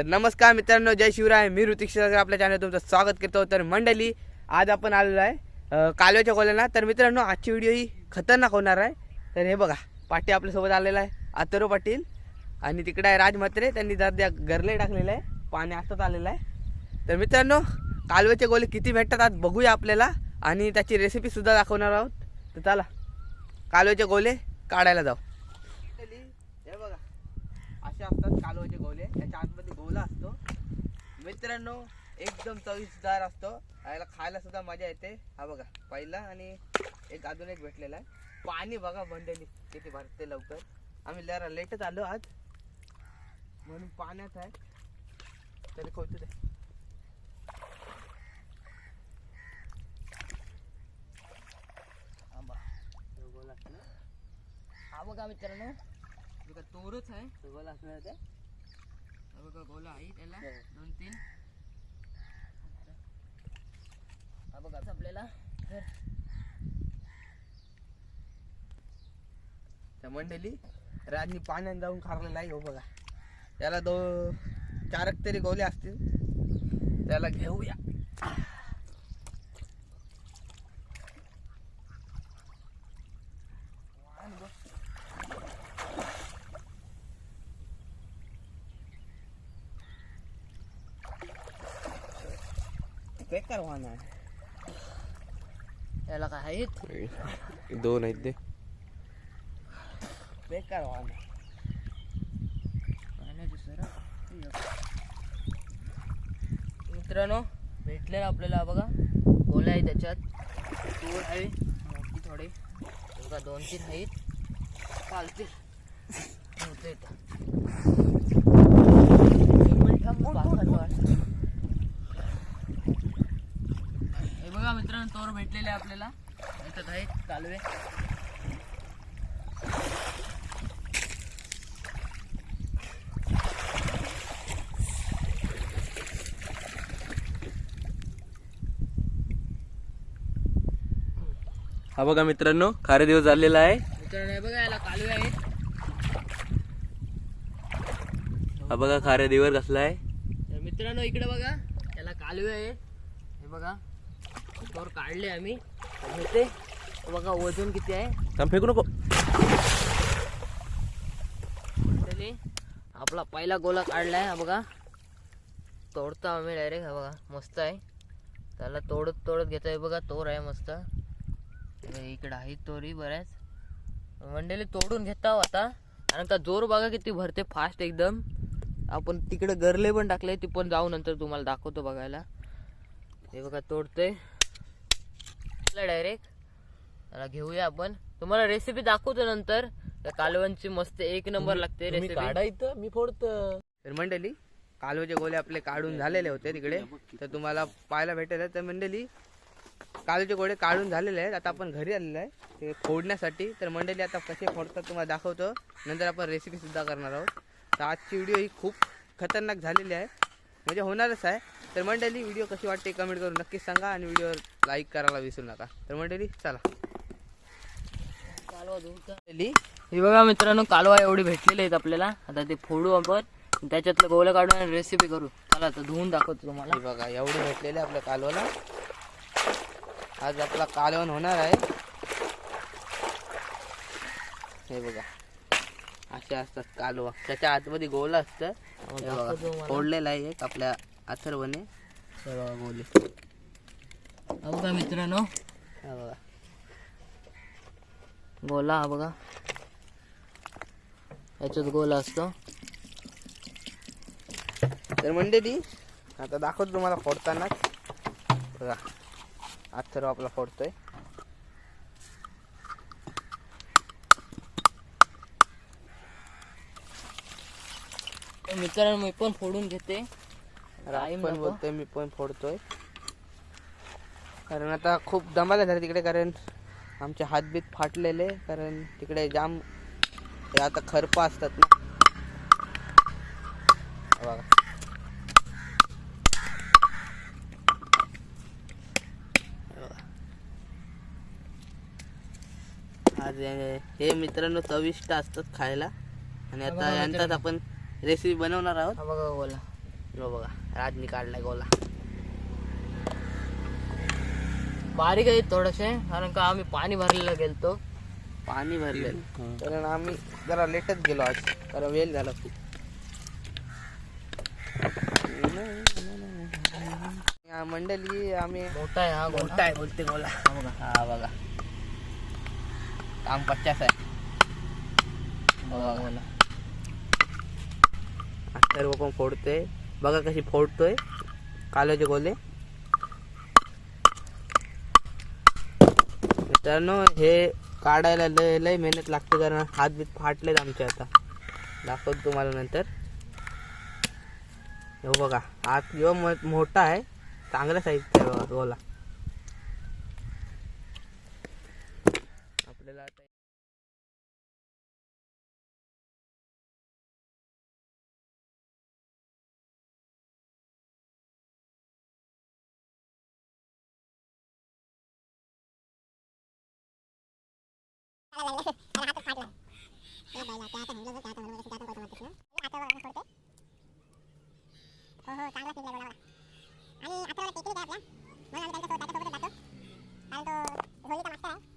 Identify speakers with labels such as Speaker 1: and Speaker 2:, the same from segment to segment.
Speaker 1: तर नमस्कार मित्रांनो जय शिवराय. मी ऋतिक शिरागर आपल्या चॅनल तुमचं स्वागत करतो. तर मंडळी आज आपण आलेलो आहे कालव्याच्या कोल्याला तर मित्रांनो आजची व्हिडिओ ही खतरनाक होणार आहे. तर हे बघा पाटील आपल्यासोबत आलेला आहे आतरो पाटील. आणि तिकडे आहे राज म्हात्रे. त्यांनी दर्द्या गरले टाकलेलं आहे पाणी आताच आलेलं आहे. तर मित्रांनो कालव्याचे गोले किती भेटतात आज बघूया आपल्याला. आणि त्याची रेसिपीसुद्धा दाखवणार आहोत. तर चला कालव्याचे गोले काढायला जाऊ. हे बघा. असे असतात कालव्याचे गोले. त्याच्या आतमध्ये गोला असतो. मित्रांनो एकदम चविष्टदार असतो. याला खायला सुद्धा मजा येते. हा बघा पहिला आणि एक अजून एक भेटलेला आहे. पाणी बघा बंडली किती भरते लवकर. आम्ही जरा लेटच आलो आज. म्हणून पाण्यात आहे. तरी खोलतो ते हा बघा. हा मित्रांनो तोरच आहे. गोल असणार गोला आहे त्याला. दोन तीन. हा बघा संपलेला तर त्या मंडळी राजनी पाण्यात जाऊन खारलेला आहे हो बघा. त्याला दो चारक तरी गोले असतील. त्याला घेऊया. बेकार वाहन आहे
Speaker 2: याला काय आहेत
Speaker 1: दोन आहेत ते बेकार वाहन आहे
Speaker 2: काय नाही दुसरं मित्रांनो भेटलेलं आपल्याला बघा गोल्या आहे त्याच्यात तूर आहे मोठी थोडे बघा दोन तीन आहेत चालतील होते इथं. एक मिनिट थांब, पाच-सात वाट. हे बघा मित्रांनो तोर भेटलेले आहे आपल्याला याच्यात आहेत कालवे.
Speaker 1: हा बघा मित्रांनो खारे दिवस झालेला आहे.
Speaker 2: मित्रांनो हे बघा याला कालवे आहेत.
Speaker 1: हा बघा खारे दिवस कसला आहे.
Speaker 2: तर मित्रांनो इकडे बघा त्याला कालवे आहेत हे बघा. तोर काढले आम्ही. होते हे बघा वजन किती आहे.
Speaker 1: थांब फेकू नको.
Speaker 2: मंडळी, आपला पहिला गोला काढलाय हा बघा. तोडतो आम्ही डायरेक्ट हा बघा. मस्त आहे. त्याला तोडत तोडत घेतोय. बघा तोर आहे मस्त. इकडे आहे तोरी बऱ्याच. मंडळी तोडून घेता आता. आणि आता जोर बघा किती भरते फास्ट एकदम. आपण तिकडे गरले पण टाकले ती पण जाऊ नंतर तुम्हाला दाखवतो बघायला. हे बघा तोडतोय डायरेक्ट त्याला घेऊया आपण. तुम्हाला रेसिपी दाखवतो नंतर. त्या कालवणची मस्त एक नंबर लागते रेसिपी
Speaker 1: इथं मी फोडतो तर मंडळी कालवचे गोले आपले काढून झालेले होते तिकडे. तर तुम्हाला पाहायला भेटेल. तर मंडळी कालवचे गोळे काढून झालेले आहेत. आता आपण घरी आलेलो आहे. ते फोडण्यासाठी. तर मंडळी आता कसे फोडतात तुम्हाला दाखवतो. नंतर आपण रेसिपी सुद्धा करणार आहोत. तर आजची व्हिडिओ ही खूप खतरनाक झालेली आहे. म्हणजे होणारच आहे. तर मंडळी व्हिडिओ कशी वाटते कमेंट करून नक्कीच सांगा आणि व्हिडिओवर लाईक करायला विसरू नका. तर मंडळी चला?
Speaker 2: हे बघा मित्रांनो कालवा एवढी भेटलेले आहेत आपल्याला. आता ते फोडू आपण. त्याच्यातलं गोलं काढून आणि रेसिपी करू. चला आता धुवून दाखवतो तुम्हाला.
Speaker 1: हे बघा एवढे भेटलेले आपल्या कालवाला. आज आपला कालवण होणार आहे. हे बघा. असे असतात कालवा. त्याच्या आतमध्ये गोल असतं. फोडलेलं आहे एक आपल्या अथर्वने. गोले
Speaker 2: हा बघा मित्रांनो.
Speaker 1: बघा.
Speaker 2: गोला हा बघा. याच्यात गोला असतो.
Speaker 1: तर मंडळी आता दाखवतो तुम्हाला फोडतानाच बघा. अथर्व आपला फोडतोय.
Speaker 2: मित्रांनो मी पण फोडून घेते. Time
Speaker 1: पण. बोलतोय मी पण फोडतोय. कारण आता खूप दमाला झाले तिकडे कारण आमचे हातबीत फाटलेले कारण तिकडे जाम हे आता खरपा असतात ना. हे बघा. हे. आज हे- मित्रांनो चविष्ट असतात खायला. आणि आता यांच्यात आपण रेसिपी बनवणार आहोत.
Speaker 2: हा बघा गोला.
Speaker 1: हो बघा राजनी काढलाय गोला.
Speaker 2: बारीक आहे थोडेसे कारण का आम्ही पाणी भरलेलं गेलतो.
Speaker 1: पाणी भरले कारण आम्ही जरा लेटच गेलो आज कारण वेळ झाला खूप. मंडळी आम्ही
Speaker 2: मोठा आहे हा
Speaker 1: मोठा आहे बोलते गोला.
Speaker 2: हा बघा.
Speaker 1: हा बघा. काम पच्चास आहे.
Speaker 2: बघा गोला.
Speaker 1: सर्व पण फोडतोय. बघा कशी फोडतोय. कालोचे गोले. मित्रांनो हे काढायला लय लय मेहनत लागते कारण हात बीत फाटलेत आमचे आता. दाखवतो तुम्हाला नंतर. हो बघा हात किंवा मोठा आहे. चांगला साईजचा गोला. आणि आता
Speaker 3: टेकडी द्या आपल्या मग आम्ही त्यांच्यासोबत त्याच्यासोबतच जातो कारण तो झोलीचा मास्टर आहे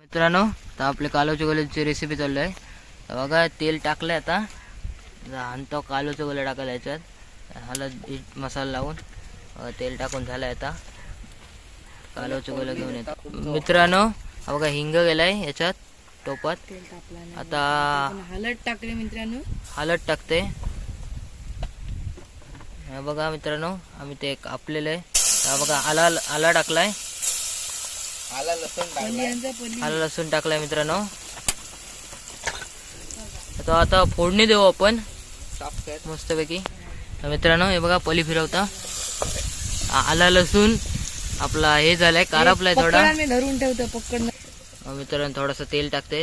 Speaker 2: मित्रांनो तर आपले कालोच्या गोल्याची रेसिपी चालू आहे. तर बघा तेल टाकलंय आता. आणतो कालूचे गोले टाकायला याच्यात. हळद मसाला लावून तेल टाकून झालंय आता. कालूचे गोले घेऊन येतो. मित्रांनो बघा हिंग गेलाय याच्यात. टोपात आता
Speaker 1: हलत टाकले मित्रांनो.
Speaker 2: हळद टाकते. हे बघा मित्रांनो आम्ही ते कापलेलं आहे हा बघा आला आला टाकलाय.
Speaker 1: आला लसूण टाकला
Speaker 2: आला लसूण टाकलाय मित्रांनो. आता आता फोडणी देऊ आपण. मस्तपैकी. तर मित्रांनो हे बघा पली फिरवता. आला लसूण. आपला हे झालाय कारापलाय थोडा.
Speaker 1: मी धरून ठेवतो पकड
Speaker 2: अं, मित्रांनो थोडस तेल टाकते.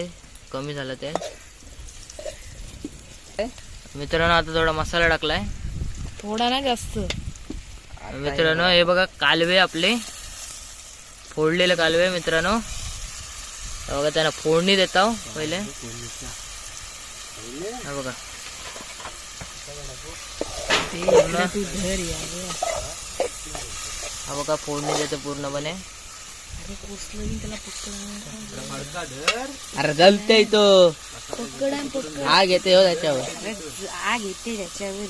Speaker 2: कमी झालं तेल मित्रांनो आता थोडा मसाला टाकलाय.
Speaker 1: थोडा ना जास्त.
Speaker 2: मित्रांनो हे बघा कालवे आपले. फोडलेले कालवे मित्रांनो. बघा त्यांना फोडणी देता हो पहिले हे बघा. हा बघा फोडणी देते पूर्णपणे.
Speaker 1: अरे जलते तो. आग येते हो त्याच्यावर.
Speaker 4: आग येते त्याच्यावर.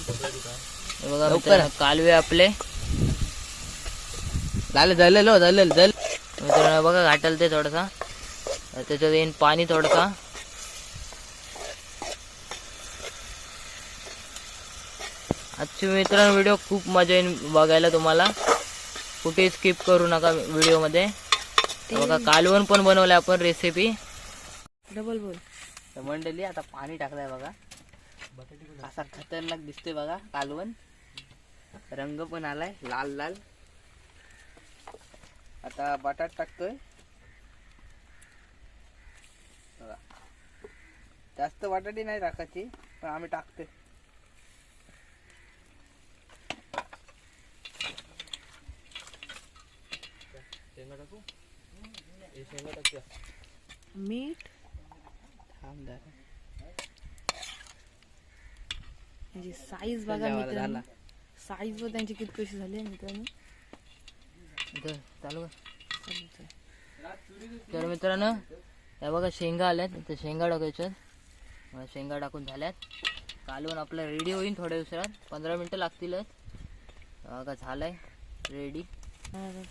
Speaker 2: हे बघा कालवे आपले.
Speaker 1: झालं झालेलं हो झालेलं जल
Speaker 2: मित्रांनो बघा घाटल ते थोडासा त्याच्यात येईन पाणी थोडसा. आजची मित्रांनो व्हिडिओ खूप मजा येईल बघायला तुम्हाला. कुठे स्किप करू नका व्हिडिओमध्ये. बघा कालवण पण बनवलं आपण रेसिपी
Speaker 4: डबल बोल
Speaker 1: तर मंडळी आता पाणी टाकलंय बघा. असा खतरनाक दिसतोय बघा कालवण. रंग पण आलाय लाल लाल. आता बटाट टाकतोय. जास्त बटाटी नाही टाकायची पण आम्ही टाकतोय.
Speaker 4: मीठ.
Speaker 1: जरा.
Speaker 4: म्हणजे साईज बघा मित्रांनो. साईज वर त्यांची किती कशी झाली मित्रांनो?
Speaker 2: चालू. तर मित्रांनो या बघा शेंगा आल्यात. तर शेंगा टाकायच्यात. शेंगा टाकून झाल्यात. कालवण आपलं रेडी होईल थोड्या दिवसात. पंधरा मिनटं लागतीलच बघा झालंय रेडी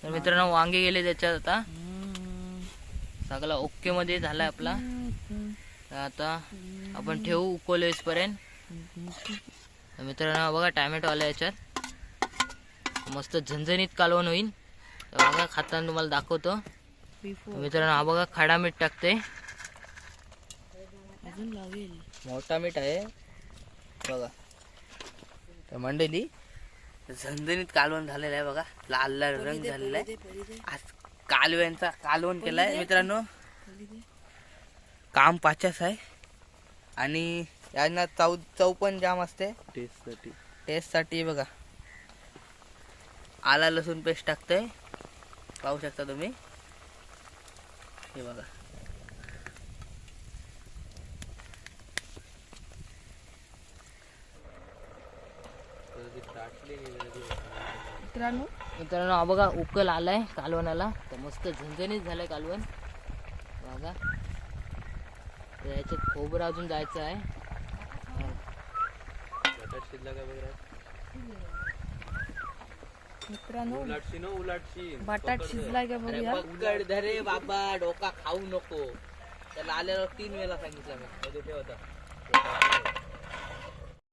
Speaker 2: तर मित्रांनो वांगे गेले त्याच्यात आता. सगळा ओके मध्ये झालाय आपला. तर आता आपण ठेवू उकोलेस पर्यंत तर मित्रांनो बघा टॅमॅटो आला याच्यात. मस्त झणझणीत कालवण होईल. तर बघा खाताना तुम्हाला दाखवतो. मित्रांनो हा बघा खडा मीठ टाकते
Speaker 1: मोठा मीठ आहे. बघा. तर मंडळी झणझणीत कालवण झालेलं आहे बघा. लाल लाल रंग झालेला आहे. आज कालव्यांचा कालवण केलाय. मित्रांनो काम पाचच आहे. आणि यांना चव चव पण जाम असते. टेस्टसाठी टेस्टसाठी बघा. आला लसूण पेस्ट टाकतंय. पाहू शकता तुम्ही. हे बघा.
Speaker 4: मित्रांनो
Speaker 2: मित्रांनो हा बघा उकल आलाय कालवणाला. तर मस्त झणझणीत झालंय कालवण. बघा. तर याच्यात खोबरं अजून जायचं आहे.
Speaker 4: मित्रांनो बटाट शिजलाय का बघूया?
Speaker 1: पकड धरे बाबा डोका खाऊ नको. त्याला आल्यावर तीन वेळा सांगितलं मी.
Speaker 2: तर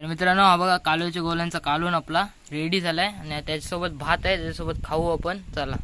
Speaker 2: मित्रांनो हा बघा कालव्याच्या गोल्यांचा कालवण आपला रेडी झालाय. आणि त्याच्यासोबत भात आहे त्याच्यासोबत खाऊ आपण. चला.